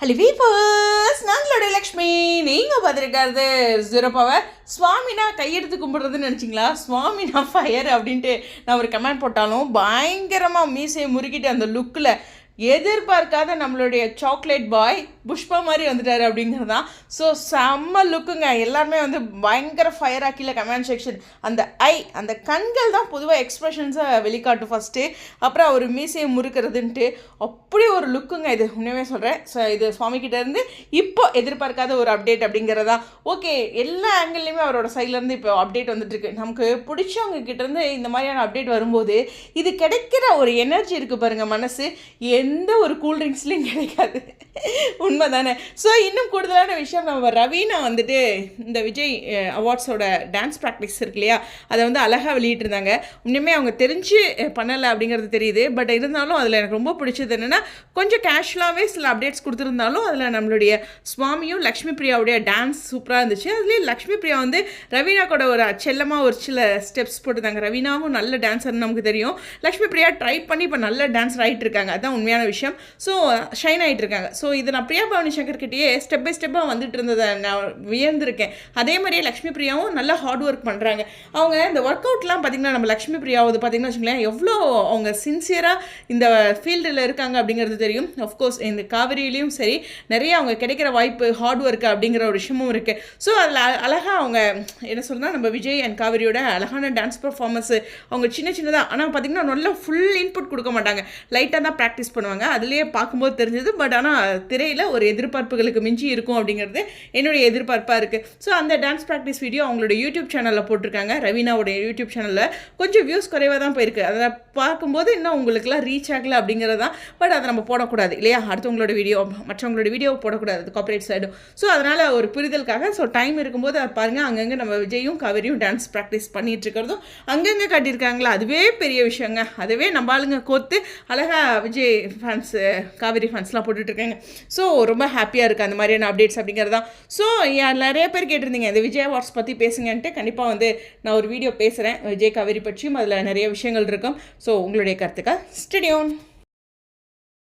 Hello வீப்பர்ஸ் நாங்களுடைய Lakshmi. நீங்கள் பார்த்துருக்காது zero power சுவாமினா கையெடுத்து கும்பிட்றதுன்னு நினச்சிங்களா? சுவாமினா fire அப்படின்ட்டு நான் ஒரு கமெண்ட் போட்டாலும் பயங்கரமாக மீசையை முறுக்கிட்டு அந்த லுக்கில் எதிர்பார்க்காத நம்மளுடைய சாக்லேட் பாய் புஷ்பா மாதிரி வந்துட்டார் அப்படிங்கிறது தான் ஸோ செம்ம லுக்குங்க எல்லாருமே வந்து பயங்கர ஃபயராக கீழே கமெண்ட் செக்ஷன் அந்த ஐ அந்த கண்கள் தான் பொதுவாக எக்ஸ்ப்ரெஷன்ஸை வெளிக்காட்டும் ஃபஸ்ட்டு அப்புறம் அவர் மீசையை முறுக்கிறதுன்ட்டு. அப்படி ஒரு லுக்குங்க இது. உண்மையுமே சொல்கிறேன் ஸோ இது சுவாமி இப்போ எதிர்பார்க்காத ஒரு அப்டேட் அப்படிங்கிறதா ஓகே எல்லா ஆங்கிள்லேயுமே அவரோட சைட்லேருந்து இப்போ அப்டேட் வந்துட்டுருக்கு. நமக்கு பிடிச்சவங்க கிட்டேருந்து இந்த மாதிரியான அப்டேட் வரும்போது இது கிடைக்கிற ஒரு எனர்ஜி இருக்குது பாருங்கள் மனசு. எந்த ஒரு கூல்ட்ரிங்க்ஸ்லையும் கிடைக்காது. உண்மை தானே ஸோ இன்னும் கூடுதலான விஷயம் நம்ம ரவீனா வந்துட்டு இந்த விஜய் அவார்ட்ஸோட டான்ஸ் ப்ராக்டிஸ் இருக்கு இல்லையா? அதை வந்து அழகாக வெளியிட்டிருந்தாங்க. உண்மையுமே அவங்க தெரிஞ்சு பண்ணலை அப்படிங்கிறது தெரியுது. பட் இருந்தாலும் அதில் எனக்கு ரொம்ப பிடிச்சது என்னென்னா கொஞ்சம் கேஷுவலாகவே சில அப்டேட்ஸ் கொடுத்துருந்தாலும் அதில் நம்மளுடைய சுவாமியும் லக்ஷ்மி பிரியாவுடைய டான்ஸ் சூப்பராக இருந்துச்சு. அதுலேயும் லக்ஷ்மி பிரியா வந்து ரவீனா கூட ஒரு செல்லமாக ஒரு சில ஸ்டெப்ஸ் போட்டுருந்தாங்க. ரவீனாவும் நல்ல டான்ஸர்னு நமக்கு தெரியும். லக்ஷ்மி பிரியா ட்ரை பண்ணி இப்போ நல்ல டான்ஸ் ஆகிட்டு இருக்காங்க. அதுதான் உண்மையான விஷயம். ஸோ ஷைன் ஆகிட்டு இருக்காங்க ஸோ இது நான் பிரியா பவானி சங்கர் கிட்டேயே ஸ்டெப் பை ஸ்டெப்பாக வந்துட்டு இருந்ததை நான் வியந்திருக்கேன். அதே மாதிரியே லக்ஷ்மி பிரியாவும் நல்லா ஹார்ட் ஒர்க் பண்ணுறாங்க அவங்க இந்த ஒர்க் அவுட்லாம் பார்த்திங்கன்னா நம்ம லக்ஷ்மி பிரியாவது பார்த்திங்கன்னா வச்சுக்கோங்களேன் எவ்வளோ அவங்க சின்சியராக இந்த ஃபீல்டில் இருக்காங்க அப்படிங்கிறது தெரியும். அஃப்கோர்ஸ் இந்த காவிரியிலையும் சரி நிறைய அவங்க கிடைக்கிற வாய்ப்பு ஹார்ட் ஒர்க் அப்படிங்கிற ஒரு விஷயமும் இருக்குது ஸோ அதில் அழகாக அவங்க என்ன சொல்கிறா நம்ம விஜய் அண்ட் காவிரியோட அழகான டான்ஸ் பர்ஃபார்மன்ஸு அவங்க சின்ன சின்னதாக ஆனால் பார்த்திங்கன்னா நல்லா ஃபுல் இன்புட் கொடுக்க மாட்டாங்க. லைட்டாக தான் ப்ராக்டிஸ் பண்ணுவாங்க. அதுலேயே பார்க்கும்போது தெரிஞ்சது. பட் ஆனால் திரையில் ஒரு எதிர்பார்ப்புகளுக்கு மிஞ்சி இருக்கும் அப்படிங்கிறது என்னுடைய எதிர்பார்ப்பாக இருக்குது ஸோ அந்த டான்ஸ் ப்ராக்டிஸ் வீடியோ அவங்களோட யூடியூப் சேனலில் போட்டிருக்காங்க. ரவீனாவுடைய யூடியூப் சேனலில் கொஞ்சம் வியூஸ் குறைவாக தான் போயிருக்கு. அதை பார்க்கும்போது இன்னும் உங்களுக்குலாம் ரீச் ஆகலை அப்படிங்கிறது தான். பட் அதை நம்ம போடக்கூடாது இல்லையா? அடுத்தவங்களோட வீடியோ மற்றவங்களோட வீடியோ போடக்கூடாது. அது காப்பரேட் சைடும் ஸோ அதனால் ஒரு புரிதலுக்காக ஸோ டைம் இருக்கும்போது அதை பாருங்கள் அங்கங்கே நம்ம விஜயும் கவரியும் டான்ஸ் ப்ராக்டிஸ் பண்ணிகிட்டு இருக்கிறதும் அங்கங்கே காட்டியிருக்காங்களா? அதுவே பெரிய விஷயங்க. அதுவே நம்ம ஆளுங்க கோத்து அழகாக விஜய் ஃபேன்ஸு காவேரி ஃபேன்ஸ்லாம் போட்டுட்ருக்காங்க ஸோ ரொம்ப ஹாப்பியாக இருக்குது அந்த மாதிரியான அப்டேட்ஸ் அப்படிங்கிறது தான் ஸோ நிறைய பேர் கேட்டிருந்தீங்க இந்த விஜய் அவார்ட்ஸ் பற்றி பேசுங்கன்ட்டு. கண்டிப்பாக வந்து நான் ஒரு வீடியோ பேசுகிறேன் விஜய் காவேரி பற்றியும் அதில் நிறைய விஷயங்கள் இருக்கும். ஸோ உங்களுடைய கருத்துக்கள் ஸ்டடியோன்